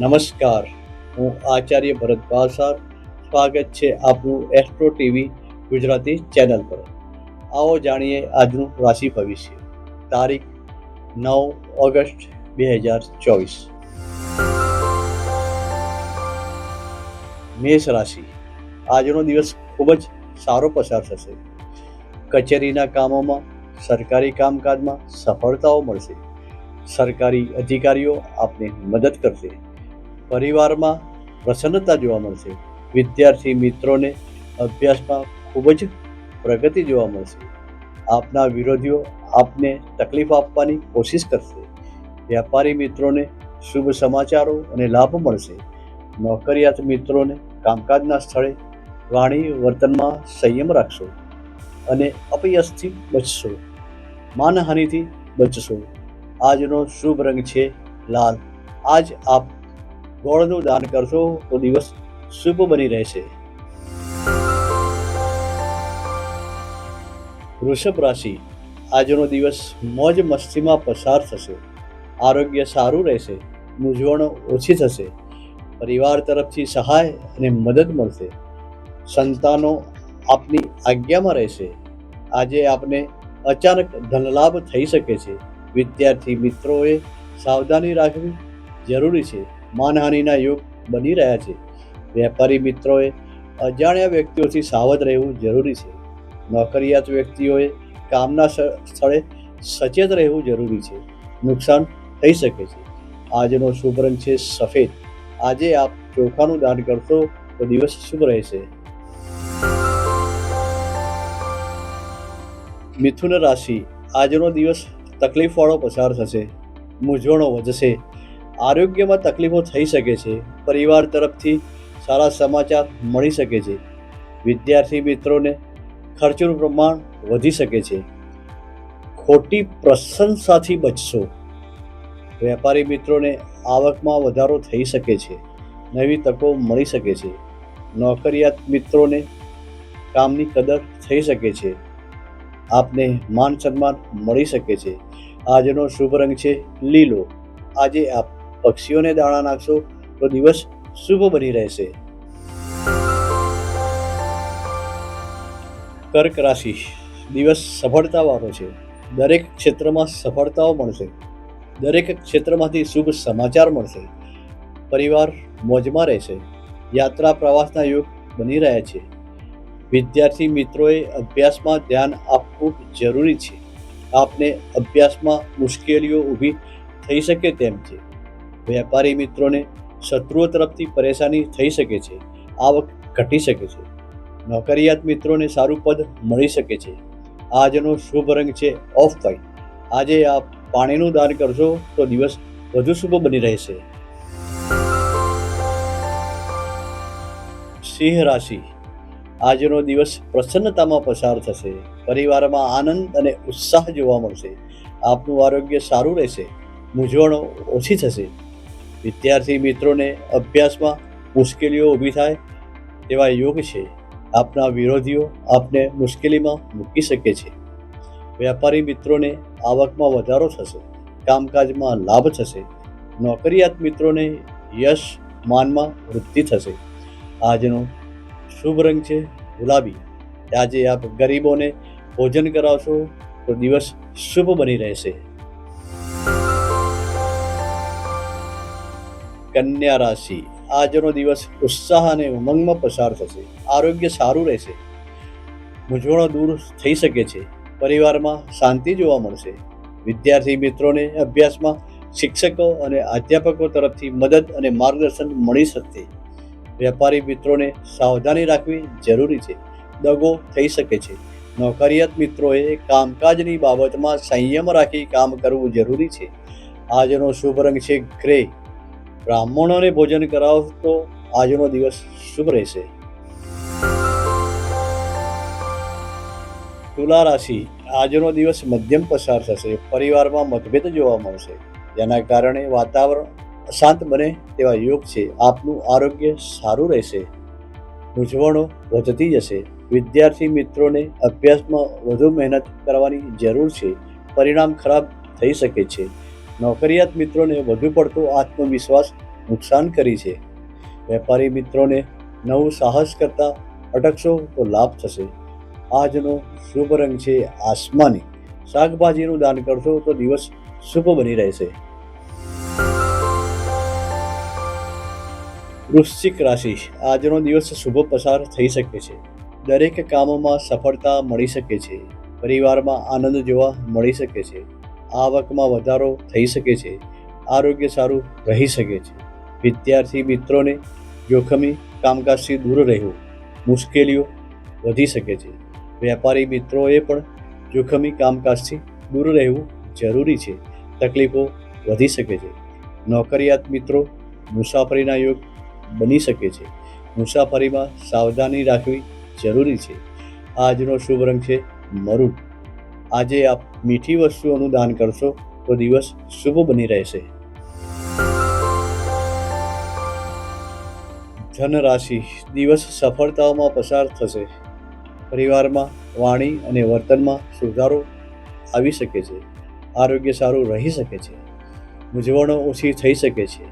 નમસ્કાર. હું આચાર્ય ભરત ભાવસાર સ્વાગત છે આપનું એસ્ટ્રો ટીવી ગુજરાતી ચેનલ પર. આવો જાણીએ આજનું રાશિ ભવિષ્ય. તારીખ નવ ઓગસ્ટ બે હજાર ચોવીસ. મેષ રાશિ. આજનો દિવસ ખૂબ જ સારો પસાર થશે. કચેરીના કામોમાં, સરકારી કામકાજમાં સફળતાઓ મળશે. સરકારી અધિકારીઓ આપને મદદ કરશે. પરિવારમાં પ્રસન્નતા જોવા મળશે. વિદ્યાર્થી મિત્રોને અભ્યાસમાં ખૂબ જ પ્રગતિ જોવા મળશે. આપના વિરોધીઓ આપને તકલીફ આપવાની કોશિશ કરશે. વ્યાપારી મિત્રોને શુભ સમાચારો અને લાભ મળશે. નોકરિયાત મિત્રોને કામકાજના સ્થળે વાણી વર્તનમાં સંયમ રાખશો અને અપયશથી બચશો. માનહાનિથી બચશો. આજનો શુભ રંગ છે લાલ. આજ આપ ગોળનું દાન કરશો તો દિવસ શુભ બની રહેશે. વૃષભ રાશિ, આજનો દિવસ મોજ મસ્તીમાં પસાર થશે. આરોગ્ય સારું રહેશે, મૂંઝવણો ઓછી થશે. પરિવાર તરફથી સહાય અને મદદ મળશે. સંતાનો આપની આજ્ઞામાં રહેશે. આજે આપને અચાનક ધનલાભ થઈ શકે છે. વિદ્યાર્થી મિત્રોએ સાવધાની રાખવી જરૂરી છે. માનહાનિના યોગ બની રહ્યા છે. વેપારી મિત્રોએ અજાણ્યા વ્યક્તિઓથી સાવધ રહેવું જરૂરી છે. નોકરિયાત વ્યક્તિઓએ કામના સ્થળે સચેત રહેવું જરૂરી છે. નુકસાન થઈ શકે છે. આજનો શુભ રંગ છે સફેદ. આજે આપ ચોખાનું દાન કરશો તો દિવસ શુભ રહેશે. મિથુન રાશિ. આજનો દિવસ તકલીફવાળો પસાર થશે. મૂંઝવણો વધશે. આરોગ્યમાં તકલીફો થઈ શકે છે, પરિવાર તરફથી સારા સમાચાર મળી શકે છે, વિદ્યાર્થી મિત્રોને ખર્ચનું પ્રમાણ વધી શકે છે. ખોટી પ્રશંસાથી બચશો. વેપારી મિત્રોને આવકમાં વધારો થઈ શકે છે, નવી તકો મળી શકે છે. નોકરિયાત મિત્રોને કામની કદર થઈ શકે છે. આપને માન સન્માન મળી શકે છે. આજનો શુભ રંગ છે લીલો. આજે આપ પક્ષીઓને દાણા નાખશો તો દિવસ શુભ બની રહેશે. કર્ક રાશિ. દિવસ સફળતાવાળો છે. દરેક ક્ષેત્રમાં સફળતાઓ મળશે. દરેક ક્ષેત્રમાંથી શુભ સમાચાર મળશે. પરિવાર મોજમાં રહેશે. યાત્રા પ્રવાસના યોગ બની રહ્યા છે. વિદ્યાર્થી મિત્રોએ અભ્યાસમાં ધ્યાન આપવું જરૂરી છે. આપને અભ્યાસમાં મુશ્કેલીઓ ઊભી થઈ શકે તેમ છે. વેપારી મિત્રોને શત્રુઓ તરફથી પરેશાની થઈ શકે છે, આવક ઘટી શકે છે. નોકરિયાત મિત્રોને સારું પદ મળી શકે છે. આજનો શુભ રંગ છે ઓફ વ્હાઇટ. આજે આપ પાણીનું દાન કરશો તો દિવસ વધુ શુભ બની રહેશે. સિંહ રાશિ. આજનો દિવસ પ્રસન્નતામાં પસાર થશે. પરિવારમાં આનંદ અને ઉત્સાહ જોવા મળશે. આપનું આરોગ્ય સારું રહેશે. મૂંઝવણો ઓછી થશે. વિદ્યાર્થી મિત્રોને અભ્યાસમાં મુશ્કેલીઓ ઊભી થાય તેવા યોગ છે. આપના વિરોધીઓ આપને મુશ્કેલીમાં મૂકી શકે છે. વેપારી મિત્રોને આવકમાં વધારો થશે, કામકાજમાં લાભ થશે, નોકરિયાત મિત્રોને યશ માનમાં વૃદ્ધિ થશે. આજનો શુભ રંગ છે ગુલાબી. આજે આપ ગરીબોને ભોજન કરાવશો તો દિવસ શુભ બની રહેશે. કન્યા રાશિ. આજનો દિવસ ઉત્સાહ અને ઉમંગમાં પસાર થશે. આરોગ્ય સારું રહેશે. મૂંઝવણો દૂર થઈ શકે છે. પરિવારમાં શાંતિ જોવા મળશે. વિદ્યાર્થી મિત્રોને અભ્યાસમાં શિક્ષકો અને અધ્યાપકો તરફથી મદદ અને માર્ગદર્શન મળી શકશે વેપારી મિત્રોને સાવધાની રાખવી જરૂરી છે. દગો થઈ શકે છે. નોકરિયાત મિત્રોએ કામકાજની બાબતમાં સંયમ રાખી કામ કરવું જરૂરી છે. આજનો શુભ રંગ છે ગ્રે. બ્રાહ્મણોને ભોજન કરાવતો આજનો દિવસ શુભ રહેશે. તુલા રાશિ, આજનો દિવસ મધ્યમ પસાર થશે. પરિવારમાં મતભેદ જોવા મળશે. જેના કારણે વાતાવરણ અશાંત બને તેવા યોગ છે. આપનું આરોગ્ય સારું રહેશે. મૂંઝવણો વધતી જશે. વિદ્યાર્થી મિત્રોને અભ્યાસમાં વધુ મહેનત કરવાની જરૂર છે. પરિણામ ખરાબ થઈ શકે છે. નોકરિયાત મિત્રોને વધુ પડતો આત્મવિશ્વાસ નુકસાન કરી છે. વેપારી મિત્રોને નવું સાહસ કરતા અટકશો તો લાભ થશે. આજનો શુભ રંગ છે આસમાની. શાકભાજીનું દાન કરશો તો દિવસ શુભ બની રહેશે. વૃશ્ચિક રાશિ. આજનો દિવસ શુભ પસાર થઈ શકે છે. દરેક કામોમાં સફળતા મળી શકે છે. પરિવારમાં આનંદ જોવા મળી શકે છે. આવકમાં વધારો થઈ શકે છે, આરોગ્ય સારું રહી શકે છે. વિદ્યાર્થી મિત્રોને જોખમી કામકાજથી દૂર રહેવું મુશ્કેલીઓ વધી શકે છે. વેપારી મિત્રોએ પણ જોખમી કામકાજથી દૂર રહેવું જરૂરી છે. તકલીફો વધી શકે છે. નોકરિયાત મિત્રો મુસાફરીના યોગ બની શકે છે. મુસાફરીમાં સાવધાની રાખવી જરૂરી છે. આજનો શુભ રંગ છે મરૂન આજે આપ મીઠી વસ્તુઓનું દાન કરશો તો દિવસ શુભ બની રહેશે. ધન રાશિ દિવસ સફળતાઓમાં પસાર થશે. પરિવારમાં વાણી અને વર્તનમાં સુધારો આવી શકે છે. આરોગ્ય સારું રહી શકે છે. મૂંઝવણો ઓછી થઈ શકે છે.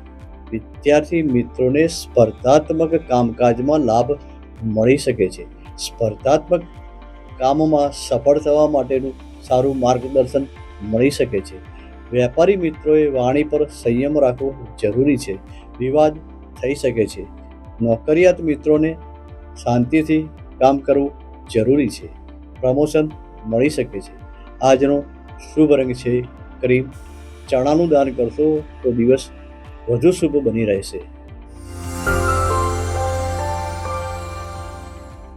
વિદ્યાર્થી મિત્રોને સ્પર્ધાત્મક કામકાજમાં લાભ મળી શકે છે. સ્પર્ધાત્મક કામમાં સફળ થવા માટેનું સારું માર્ગદર્શન મળી શકે છે. વેપારી મિત્રોએ વાણી પર સંયમ રાખવો જરૂરી છે. વિવાદ થઈ શકે છે. નોકરિયાત મિત્રોને શાંતિથી કામ કરવું જરૂરી છે. પ્રમોશન મળી શકે છે. આજનો શુભ રંગ છે. ક્રીમ ચણાનું દાન કરશો તો દિવસ વધુ શુભ બની રહેશે.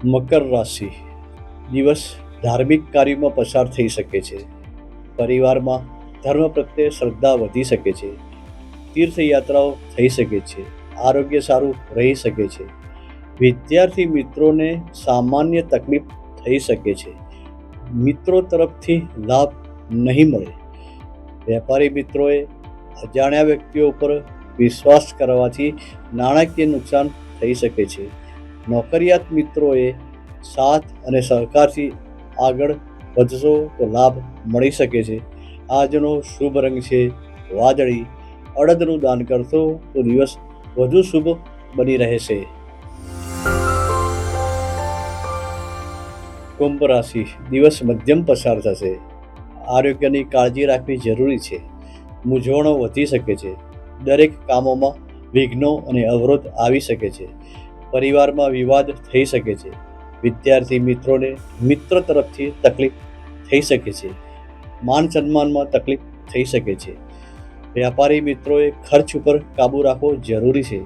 મકર રાશિ. દિવસ ધાર્મિક કાર્યમાં પસાર થઈ શકે છે. પરિવારમાં ધર્મ પ્રત્યે શ્રદ્ધા વધી શકે છે. તીર્થયાત્રાઓ થઈ શકે છે. આરોગ્ય સારું રહી શકે છે. વિદ્યાર્થી મિત્રોને સામાન્ય તકલીફ થઈ શકે છે. મિત્રો તરફથી લાભ નહીં મળે. વેપારી મિત્રોએ અજાણ્યા વ્યક્તિઓ ઉપર વિશ્વાસ કરવાથી નાણાકીય નુકસાન થઈ શકે છે. નોકરિયાત મિત્રોએ સાથ અને સહકારથી આગળ વધશો તો લાભ મળી શકે છે. આજનો શુભ રંગ છે વાદળી. અડદનું દાન કરશો તો દિવસ વધુ શુભ બની રહેશે. કુંભ રાશિ દિવસ મધ્યમ પસાર થશે. આરોગ્યની કાળજી રાખવી જરૂરી છે. મૂંઝવણો વધી શકે છે. દરેક કામોમાં વિઘ્નો અને અવરોધ આવી શકે છે. પરિવારમાં વિવાદ થઈ શકે છે. વિદ્યાર્થી મિત્રોને મિત્ર તરફથી તકલીફ થઈ શકે છે. માન સન્માનમાં તકલીફ થઈ શકે છે. વ્યાપારી મિત્રોએ ખર્ચ ઉપર કાબૂ રાખવો જરૂરી છે.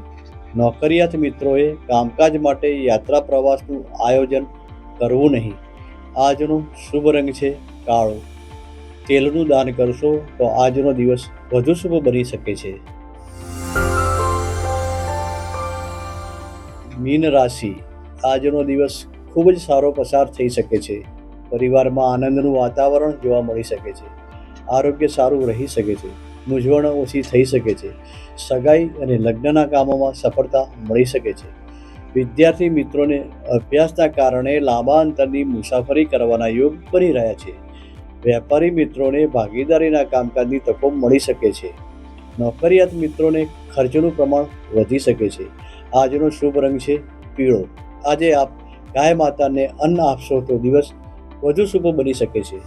નોકરિયાત મિત્રોએ કામકાજ માટે યાત્રા પ્રવાસનું આયોજન કરવું નહીં. આજનો શુભ રંગ છે કાળો. તેલનું દાન કરશો તો આજનો દિવસ વધુ શુભ બની શકે છે. મીન રાશિ આજનો દિવસ ખૂબ જ સારો પસાર થઈ શકે છે. પરિવારમાં આનંદનું વાતાવરણ જોવા મળી શકે છે. આરોગ્ય સારું રહી શકે છે. મૂંઝવણ ઓછી થઈ શકે છે. સગાઈ અને લગ્નના કામોમાં સફળતા મળી શકે છે. વિદ્યાર્થી મિત્રોને અભ્યાસના કારણે લાંબા અંતરની મુસાફરી કરવાના યોગ બની રહ્યા છે. વેપારી મિત્રોને ભાગીદારીના કામકાજની તકો મળી શકે છે. નોકરિયાત મિત્રોને ખર્ચનું પ્રમાણ વધી શકે છે. આજનો શુભ રંગ છે પીળો. આજે આપ ગાય માતાને અન્ન આપશો તો દિવસ વધુ શુભ બની શકે છે.